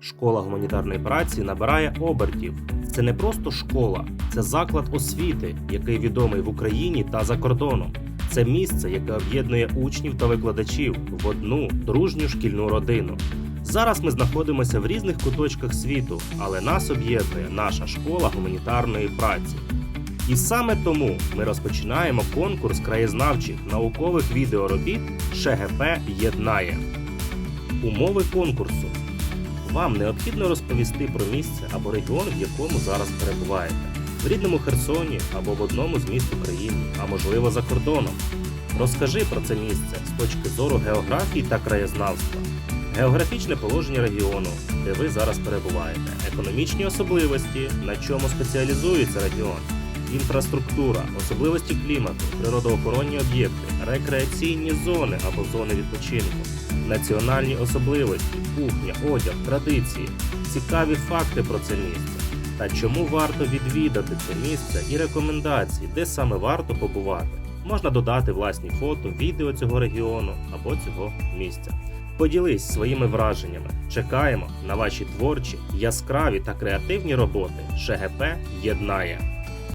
Школа гуманітарної праці набирає обертів. Це не просто школа, це заклад освіти, який відомий в Україні та за кордоном. Це місце, яке об'єднує учнів та викладачів в одну дружню шкільну родину. Зараз ми знаходимося в різних куточках світу, але нас об'єднує наша школа гуманітарної праці. І саме тому ми розпочинаємо конкурс краєзнавчих наукових відеоробіт ШГП єднає. Умови конкурсу. Вам необхідно розповісти про місце або регіон, в якому зараз перебуваєте, в рідному Херсоні або в одному з міст України, а можливо за кордоном. Розкажи про це місце з точки зору географії та краєзнавства, географічне положення регіону, де ви зараз перебуваєте, економічні особливості, на чому спеціалізується регіон, інфраструктура, особливості клімату, природоохоронні об'єкти, рекреаційні зони або зони відпочинку, національні особливості, кухня, одяг, традиції, цікаві факти про це місце та чому варто відвідати це місце і рекомендації, де саме варто побувати. Можна додати власні фото, відео цього регіону або цього місця. Поділись своїми враженнями. Чекаємо на ваші творчі, яскраві та креативні роботи. ШГП єднає.